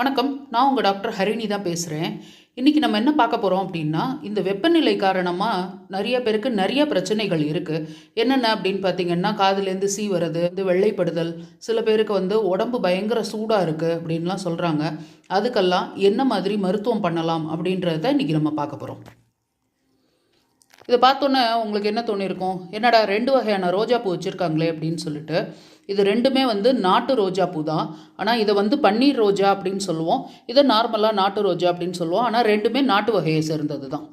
வணக்கம். நான் உங்கள் டாக்டர் ஹரிணி தான் பேசுகிறேன் இன்றைக்கி நம்ம என்ன பார்க்க போகிறோம் அப்படின்னா இந்த வெப்பநிலை காரணமாக நிறைய பேருக்கு நிறைய பிரச்சனைகள் இருக்குது என்னென்ன அப்படின்னு பார்த்தீங்கன்னா காதுலேருந்து சீ வர்றது இது வெள்ளைப்படுதல் சில பேருக்கு வந்து உடம்பு பயங்கர சூடாக இருக்குது அப்படின்லாம் சொல்கிறாங்க அதுக்கெல்லாம் என்ன மாதிரி மருத்துவம் பண்ணலாம் அப்படின்றத இன்றைக்கி நம்ம பார்க்க போகிறோம் இதை பார்த்தோன்னே உங்களுக்கு என்ன தோணியிருக்கும் என்னடா ரெண்டு வகையான ரோஜா பூ வச்சுருக்காங்களே அப்படின்னு சொல்லிட்டு இது ரெண்டுமே வந்து நாட்டு ரோஜா பூ தான் ஆனால் இதை வந்து பன்னீர் ரோஜா அப்படின்னு சொல்லுவோம். இதை நார்மலாக நாட்டு ரோஜா அப்படின்னு சொல்லுவோம். ஆனால் ரெண்டுமே நாட்டு வகையை சேர்ந்தது தான்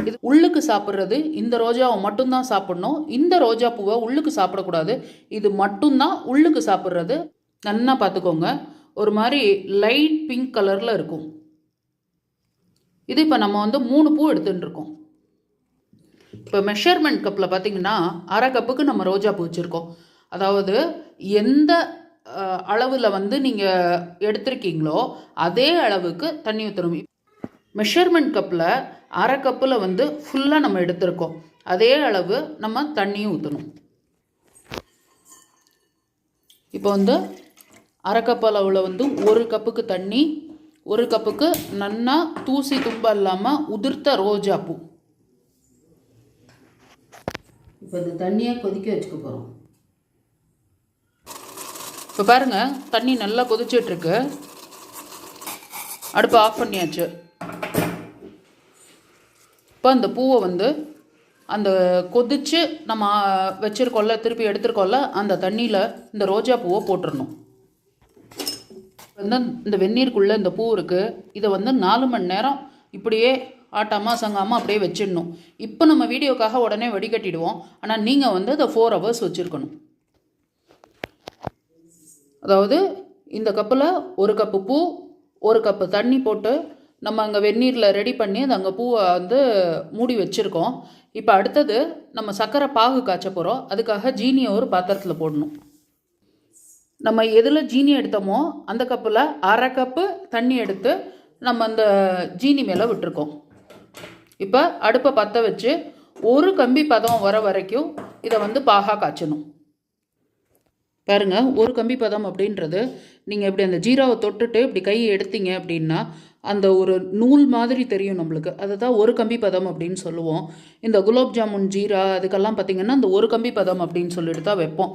இது உள்ளுக்கு சாப்பிட்றது இந்த ரோஜாவை மட்டும்தான் சாப்பிடணும். இந்த ரோஜா பூவை உள்ளுக்கு சாப்பிடக்கூடாது. இது மட்டும்தான் உள்ளுக்கு சாப்பிட்றது. நல்லா பார்த்துக்கோங்க. ஒரு மாதிரி லைட் பிங்க் கலரில் இருக்கும். இது இப்போ நம்ம வந்து மூணு பூ எடுத்துகிட்டு இருக்கோம். இப்போ மெஷர்மெண்ட் கப்பில் பார்த்தீங்கன்னா அரை கப்புக்கு நம்ம ரோஜா பூ வச்சுருக்கோம். அதாவது எந்த அளவில் வந்து நீங்கள் எடுத்திருக்கீங்களோ அதே அளவுக்கு தண்ணி ஊற்றணும் மெஷர்மெண்ட் கப்பில் அரை கப்பில் வந்து ஃபுல்லாக நம்ம எடுத்திருக்கோம். அதே அளவு நம்ம தண்ணியும் ஊற்றணும் இப்போ வந்து அரை கப் அளவில் வந்து ஒரு கப்புக்கு தண்ணி ஒரு கப்புக்கு நன்னா தூசி தும்ப இல்லாமல் உதிர்த்த ரோஜா பூ. இப்போ இந்த தண்ணியை கொதிக்க வச்சுக்க போகிறோம் இப்போ பாருங்கள் தண்ணி நல்லா கொதிச்சிட்ருக்கு. அடுப்பு ஆஃப் பண்ணியாச்சு. இப்போ அந்த பூவை வந்து அந்த கொதித்து நம்ம வச்சுருக்கோம்ல திருப்பி எடுத்துருக்கோம்ல அந்த தண்ணியில் இந்த ரோஜா பூவை போட்டுடணும் வந்து இந்த வெந்நீருக்குள்ளே இந்த பூ இருக்குது இதை வந்து நாலு மணி நேரம் இப்படியே ஆட்டாமல் சங்காமல் அப்படியே வச்சிடணும். இப்போ நம்ம வீடியோக்காக உடனே வடிகட்டிடுவோம். ஆனால் நீங்கள் வந்து அதை ஃபோர் ஹவர்ஸ் வச்சுருக்கணும். அதாவது இந்த கப்பில் ஒரு கப்பு பூ ஒரு கப்பு தண்ணி போட்டு நம்ம அங்கே வெந்நீரில் ரெடி பண்ணி அது அங்கே பூவை வந்து மூடி வச்சுருக்கோம். இப்போ அடுத்தது நம்ம சர்க்கரை பாகு காய்ச்ச போகிறோம் அதுக்காக ஜீனியை ஒரு பாத்திரத்தில் போடணும். நம்ம எதில் ஜீனி எடுத்தோமோ அந்த கப்பில் அரை கப்பு தண்ணி எடுத்து நம்ம அந்த ஜீனி மேலே விட்டுருக்கோம். இப்போ அடுப்பை பற்ற வச்சு ஒரு கம்பி பதம் வர வரைக்கும் இதை வந்து பாகா காய்ச்சணும். பாருங்க ஒரு கம்பி பதம் அப்படின்றது நீங்கள் இப்படி அந்த ஜீராவை தொட்டுட்டு இப்படி கையை எடுத்தீங்க அப்படின்னா அந்த ஒரு நூல் மாதிரி தெரியும் நம்மளுக்கு. அதை தான் ஒரு கம்பி பதம் அப்படின்னு சொல்லுவோம். இந்த குலோப் ஜாமுன் ஜீரா அதுக்கெல்லாம் பார்த்திங்கன்னா அந்த ஒரு கம்பி பதம் அப்படின்னு சொல்லிட்டு தான் வைப்போம்.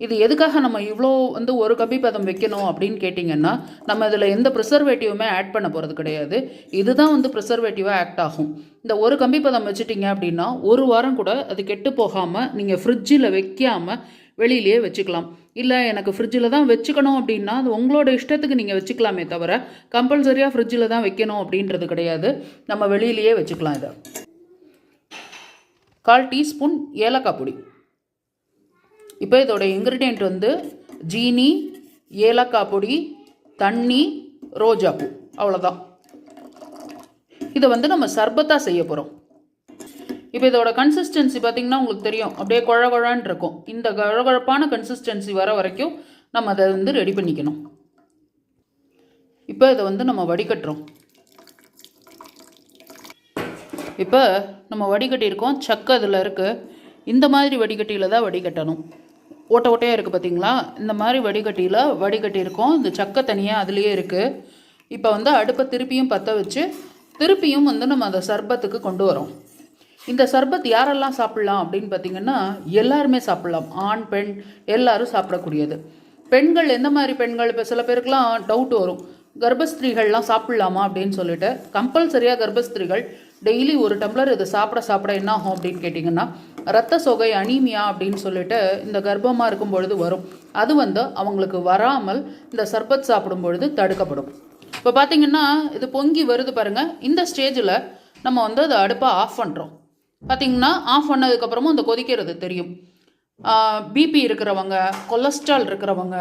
இது எதுக்காக நம்ம இவ்வளோ வந்து ஒரு கம்பி பதம் வைக்கணும் அப்படின்னு கேட்டிங்கன்னா நம்ம இதில் எந்த ப்ரிசர்வேட்டிவுமே ஆட் பண்ண போகிறது கிடையாது. இதுதான் வந்து ப்ரிசர்வேட்டிவாக ஆக்ட் ஆகும். இந்த ஒரு கம்பி பதம் வச்சுட்டிங்க அப்படின்னா ஒரு வாரம் கூட அது கெட்டு போகாமல் நீங்கள் ஃப்ரிட்ஜில் வைக்காமல் வெளியிலேயே வச்சுக்கலாம். இல்லை எனக்கு ஃப்ரிட்ஜில் தான் வச்சுக்கணும் அப்படின்னா அது உங்களோட இஷ்டத்துக்கு நீங்கள் வச்சுக்கலாமே தவிர கம்பல்சரியாக ஃப்ரிட்ஜில் தான் வைக்கணும் அப்படின்றது கிடையாது. நம்ம வெளியிலேயே வச்சுக்கலாம் இதை. கால் டீஸ்பூன் ஏலக்காய் பொடி. இப்போ இதோட இன்க்ரீடியண்ட் வந்து ஜீனி ஏலக்காய் பொடி தண்ணி ரோஜா அவ்வளோதான் இதை வந்து நம்ம சர்பத்தாக செய்ய போகிறோம் இப்போ இதோட கன்சிஸ்டன்சி பார்த்திங்கன்னா உங்களுக்கு தெரியும். அப்படியே குழகுழான்னு இருக்கும். இந்த குழகுழப்பான கன்சிஸ்டன்சி வர வரைக்கும் நம்ம அதை வந்து ரெடி பண்ணிக்கணும். இப்போ இதை வந்து நம்ம வடிகட்டுறோம். இப்போ நம்ம வடிகட்டியிருக்கோம். சக்கை அதில் இருக்குது இந்த மாதிரி வடிகட்டியில் தான் வடிகட்டணும். ஓட்டை ஓட்டையாக இருக்குது பார்த்தீங்களா இந்த மாதிரி வடிகட்டியில் வடிகட்டியிருக்கோம். இந்த சக்கை தனியாக அதுலேயே இருக்குது இப்போ வந்து அடுப்பை திருப்பியும் பற்ற வச்சு திருப்பியும் வந்து நம்ம அந்த சர்பத்துக்கு கொண்டு வரோம். இந்த சர்பத் யாரெல்லாம் சாப்பிட்லாம் அப்படின்னு பார்த்தீங்கன்னா எல்லாருமே சாப்பிட்லாம். ஆண் பெண் எல்லாரும் சாப்பிடக்கூடியது. பெண்கள் எந்த மாதிரி பெண்கள்? இப்போ சில பேருக்குலாம் டவுட் வரும். கர்ப்பஸ்திரீகள்லாம் சாப்பிட்லாமா அப்படின்னு சொல்லிட்டு கம்பல்சரியாக கர்ப்பஸ்திரீகள் டெய்லி ஒரு டம்ளர் இதை சாப்பிட சாப்பிட என்ன ஆகும் அப்படின்னு கேட்டிங்கன்னா ரத்த சொகை அனீமியா அப்படின்னு சொல்லிட்டு இந்த கர்ப்பமாக இருக்கும் பொழுது வரும். அது வந்து அவங்களுக்கு வராமல் இந்த சர்பத் சாப்பிடும் பொழுது தடுக்கப்படும். இப்போ பார்த்தீங்கன்னா இது பொங்கி வருது பாருங்கள் இந்த ஸ்டேஜில் நம்ம வந்து அதை அடுப்பை ஆஃப் பண்ணுறோம் பார்த்திங்கன்னா ஆஃப் பண்ணதுக்கப்புறமும் இந்த கொதிக்கிறது தெரியும். பிபி இருக்கிறவங்க கொலஸ்ட்ரால் இருக்கிறவங்க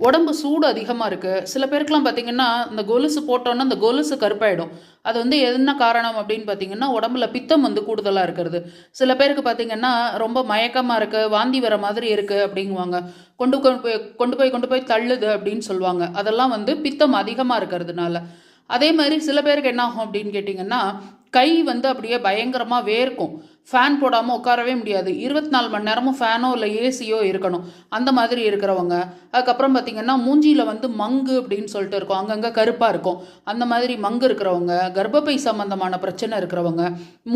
உடம்பு சூடு அதிகமாக இருக்குது சில பேருக்குலாம் பார்த்திங்கன்னா இந்த கொலுசு போட்டோன்னா அந்த கொலுசு கருப்பாயிடும். அது வந்து என்ன காரணம் அப்படின்னு பார்த்தீங்கன்னா உடம்புல பித்தம் வந்து கூடுதலாக இருக்கிறது. சில பேருக்கு பார்த்திங்கன்னா ரொம்ப மயக்கமாக இருக்குது வாந்தி வர மாதிரி இருக்குது அப்படிங்குவாங்க. கொண்டு கொண்டு போய் கொண்டு போய் கொண்டு போய் தள்ளுது அப்படின்னு சொல்லுவாங்க. அதெல்லாம் வந்து பித்தம் அதிகமாக இருக்கிறதுனால. அதே மாதிரி சில பேருக்கு என்ன ஆகும் அப்படின்னு கேட்டிங்கன்னா கை வந்து அப்படியே பயங்கரமாக வேர்க்கும். ஃபேன் போடாமல் உட்காரவே முடியாது. இருபத்தி நாலு மணி நேரமும் ஃபேனோ இல்லை ஏசியோ இருக்கணும். அந்த மாதிரி இருக்கிறவங்க. அதுக்கப்புறம் பார்த்திங்கன்னா மூஞ்சியில் வந்து மங்கு அப்படின்னு சொல்லிட்டு இருக்கும். அங்கங்கே கருப்பாக இருக்கும். அந்த மாதிரி மங்கு இருக்கிறவங்க கர்ப்பப்பை சம்மந்தமான பிரச்சனை இருக்கிறவங்க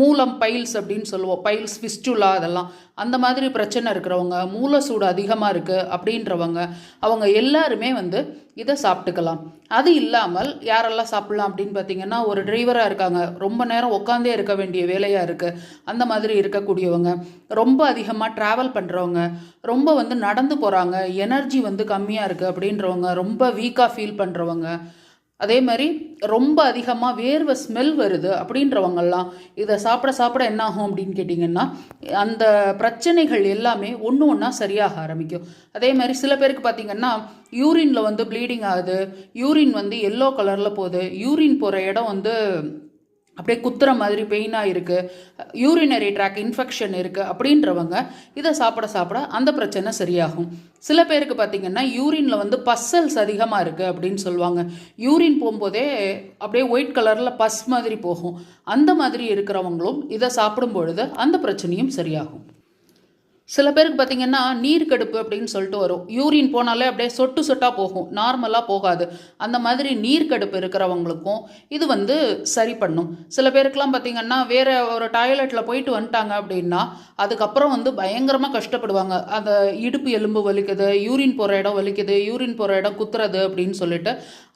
மூலம் பைல்ஸ் அப்படின்னு சொல்லுவோம். பைல்ஸ் ஃபிஸ்டுலா அதெல்லாம். அந்த மாதிரி பிரச்சனை இருக்கிறவங்க மூல சூடு அதிகமாக இருக்குது அப்படின்றவங்க அவங்க எல்லாருமே வந்து இதை சாப்பிட்டுக்கலாம். அது இல்லாமல் யாரெல்லாம் சாப்பிட்லாம் அப்படின்னு பார்த்தீங்கன்னா ஒரு டிரைவராக இருக்காங்க. ரொம்ப நேரம் உட்காந்தே இருக்க வேண்டிய வேலையாக இருக்குது அந்த மாதிரி இருக்கக்கூடியவங்க. ரொம்ப அதிகமாக ட்ராவல் பண்ணுறவங்க ரொம்ப வந்து நடந்து போகிறாங்க எனர்ஜி வந்து கம்மியாக இருக்குது அப்படின்றவங்க. ரொம்ப வீக்காக ஃபீல் பண்ணுறவங்க அதே மாதிரி ரொம்ப அதிகமாக வேர்வை ஸ்மெல் வருது அப்படின்றவங்கெல்லாம் இதை சாப்பிட சாப்பிட என்ன ஆகும் அப்படின்னு கேட்டிங்கன்னா அந்த பிரச்சனைகள் எல்லாமே ஒன்று ஒன்றா சரியாக ஆரம்பிக்கும். அதே மாதிரி சில பேருக்கு பார்த்திங்கன்னா யூரினில் வந்து ப்ளீடிங் ஆகுது யூரின் வந்து எல்லோ கலரில் போகுது யூரின் போகிற இடம் வந்து அப்படியே குத்துற மாதிரி பெயினாக இருக்குது யூரினரி ட்ராக் இன்ஃபெக்ஷன் இருக்குது அப்படின்றவங்க இதை சாப்பிட சாப்பிட அந்த பிரச்சனை சரியாகும். சில பேருக்கு பார்த்திங்கன்னா யூரினில் வந்து பஸ்ஸல்ஸ் அதிகமாக இருக்குது அப்படின்னு சொல்லுவாங்க. யூரின் போகும்போதே அப்படியே ஒயிட் கலரில் பஸ் மாதிரி போகும். அந்த மாதிரி இருக்கிறவங்களும் இதை சாப்பிடும் பொழுது அந்த பிரச்சனையும் சரியாகும். சில பேருக்கு பார்த்தீங்கன்னா நீர் கடுப்பு அப்படின்னு சொல்லிட்டு வரும். யூரின் போனாலே அப்படியே சொட்டு சொட்டாக போகும். நார்மலாக போகாது. அந்த மாதிரி நீர் கடுப்பு இருக்கிறவங்களுக்கும் இது வந்து சரி பண்ணும். சில பேருக்குலாம் பார்த்தீங்கன்னா வேற ஒரு டாய்லெட்டில் போயிட்டு வந்துட்டாங்க அப்படின்னா அதுக்கப்புறம் வந்து பயங்கரமாக கஷ்டப்படுவாங்க. அந்த இடுப்பு எலும்பு வலிக்குது யூரின் போகிற இடம் வலிக்குது யூரின் போகிற இடம் குத்துறது அப்படின்னு சொல்லிட்டு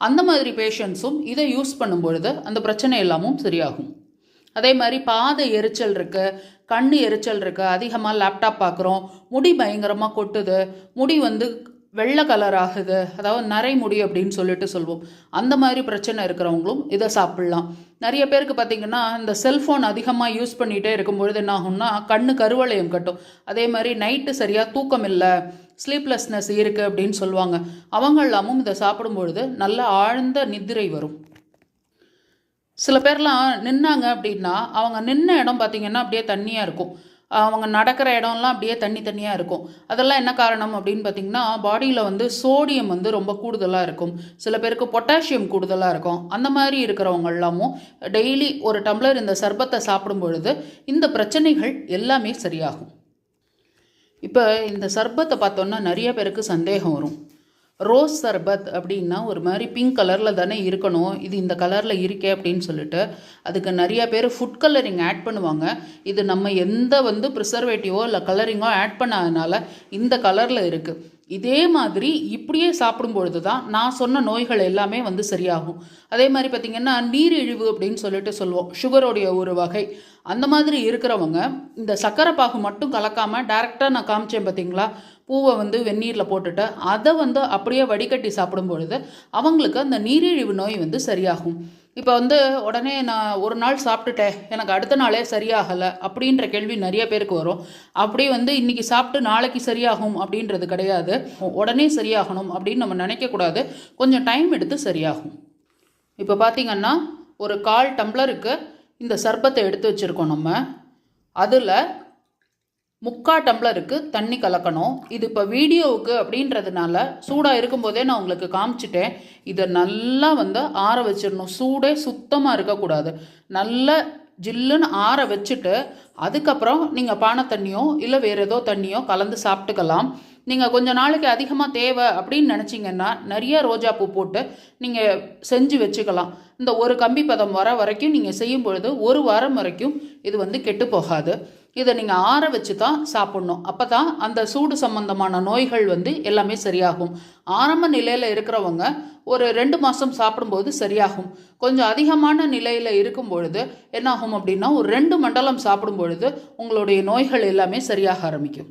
அந்த மாதிரி பேஷண்ட்ஸும் இதை யூஸ் பண்ணும்பொழுது அந்த பிரச்சனை எல்லாமும் சரியாகும். அதே மாதிரி பாத எரிச்சல் இருக்குது கண் எரிச்சல் இருக்குது அதிகமாக லேப்டாப் பார்க்குறோம் முடி பயங்கரமாக கொட்டுது முடி வந்து வெள்ளை கலர் ஆகுது அதாவது நரை முடி அப்படின்னு சொல்லிட்டு சொல்லுவோம் அந்த மாதிரி பிரச்சனை இருக்கிறவங்களும் இதை சாப்பிட்லாம். நிறைய பேருக்கு பார்த்தீங்கன்னா இந்த செல்ஃபோன் அதிகமாக யூஸ் பண்ணிகிட்டே இருக்கும்பொழுது என்ன ஆகும்னா கண்ணு கருவளையம் கட்டும். அதே மாதிரி நைட்டு சரியாக தூக்கம் இல்லை ஸ்லீப்லெஸ்னஸ் இருக்குது அப்படின்னு சொல்லுவாங்க. அவங்க எல்லாமும் இதை சாப்பிடும்பொழுது நல்ல ஆழ்ந்த நித்திரை வரும். சில பேர்லாம் நின்னாங்க அப்படின்னா அவங்க நின்ன இடம் பார்த்தீங்கன்னா அப்படியே தண்ணியாக இருக்கும். அவங்க நடக்கிற இடம்லாம் அப்படியே தண்ணி தண்ணியாக இருக்கும். அதெல்லாம் என்ன காரணம் அப்படின்னு பார்த்தீங்கன்னா பாடியில் வந்து சோடியம் வந்து ரொம்ப கூடுதலாக இருக்கும். சில பேருக்கு பொட்டாசியம் கூடுதலாக இருக்கும். அந்த மாதிரி இருக்கிறவங்க எல்லாமும் டெய்லி ஒரு டம்ளர் இந்த சர்பத்தை சாப்பிடும் பொழுது இந்த பிரச்சனைகள் எல்லாமே சரியாகும். இப்போ இந்த சர்பத்தை பார்த்தோன்னா நிறைய பேருக்கு சந்தேகம் வரும். ரோஸ் சர்பத் அப்படின்னா ஒரு மாதிரி பிங்க் கலரில் தானே இருக்கணும். இது இந்த கலரில் இருக்கே அப்படின்னு சொல்லிட்டு அதுக்கு நிறைய பேர் ஃபுட் கலரிங் ஆட் பண்ணுவாங்க. இது நம்ம எந்த வந்து ப்ரிசர்வேட்டிவோ இல்லை கலரிங்கோ ஆட் பண்ணாதனால இந்த கலரில் இருக்குது இதே மாதிரி இப்படியே சாப்பிடும் பொழுது தான் நான் சொன்ன நோய்கள் எல்லாமே வந்து சரியாகும். அதே மாதிரி பார்த்திங்கன்னா நீரிழிவு அப்படின்னு சொல்லிட்டு சொல்லுவோம். சுகருடைய ஒரு வகை. அந்த மாதிரி இருக்கிறவங்க இந்த சக்கரை பாகு மட்டும் கலக்காமல் டேரெக்டாக நான் காமிச்சேன் பார்த்தீங்களா பூவை வந்து வெந்நீரில் போட்டுட்டு அதை வந்து அப்படியே வடிகட்டி சாப்பிடும் பொழுது அவங்களுக்கு அந்த நீரிழிவு நோய் வந்து சரியாகும். இப்போ வந்து உடனே நான் ஒரு நாள் சாப்பிட்டுட்டேன். எனக்கு அடுத்த நாளே சரியாகலை அப்படின்ற கேள்வி நிறைய பேருக்கு வரும். அப்படி வந்து இன்றைக்கி சாப்பிட்டு நாளைக்கு சரியாகும் அப்படின்றது கிடையாது. உடனே சரியாகணும் அப்படின்னு நம்ம நினைக்கக்கூடாது கொஞ்சம் டைம் எடுத்து சரியாகும். இப்போ பார்த்திங்கன்னா ஒரு கால் டம்ளருக்கு இந்த சர்பத்தை எடுத்து வச்சுருக்கோம் நம்ம. அதில் முக்கா டம்ளருக்கு தண்ணி கலக்கணும். இது இப்போ வீடியோவுக்கு அப்படின்றதுனால சூடாக இருக்கும்போதே நான் உங்களுக்கு காமிச்சிட்டேன். இதை நல்லா வந்து ஆற வச்சிடணும். சூடே சுத்தமாக இருக்கக்கூடாது. நல்ல ஜில்லுன்னு ஆற வச்சுட்டு அதுக்கப்புறம் நீங்கள் பானை தண்ணியோ இல்லை வேறு ஏதோ தண்ணியோ கலந்து சாப்பிட்டுக்கலாம். நீங்கள் கொஞ்ச நாளைக்கு அதிகமாக தேவை அப்படின்னு நினச்சிங்கன்னா நிறைய ரோஜா பூ போட்டு நீங்கள் செஞ்சு வச்சுக்கலாம். இந்த ஒரு கம்பி பதம் வர வரைக்கும் நீங்கள் செய்யும் பொழுது ஒரு வாரம் வரைக்கும் இது வந்து கெட்டு போகாது. இதை நீங்கள் ஆற வச்சு தான் சாப்பிட்ணும். அப்போ தான் அந்த சூடு சம்பந்தமான நோய்கள் வந்து எல்லாமே சரியாகும். ஆரம்ப நிலையில் இருக்கிறவங்க ஒரு ரெண்டு மாதம் சாப்பிடும்போது சரியாகும். கொஞ்சம் அதிகமான நிலையில் இருக்கும் பொழுது என்னாகும் அப்படின்னா ஒரு ரெண்டு மண்டலம் சாப்பிடும் பொழுது உங்களுடைய நோய்கள் எல்லாமே சரியாக ஆரம்பிக்கும்.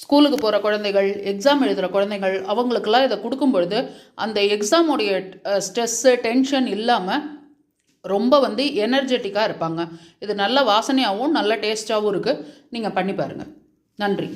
ஸ்கூலுக்கு போகிற குழந்தைகள் எக்ஸாம் எழுதுகிற குழந்தைகள் அவங்களுக்கெல்லாம் இதை கொடுக்கும் பொழுது அந்த எக்ஸாமுடைய ஸ்ட்ரெஸ்ஸு டென்ஷன் இல்லாமல் ரொம்ப வந்து எனர்ஜெட்டிக்காக இருப்பாங்க. இது நல்ல வாசனையாகவும் நல்ல டேஸ்ட்டாகவும் இருக்குது நீங்கள் பண்ணி பாருங்கள் நன்றி.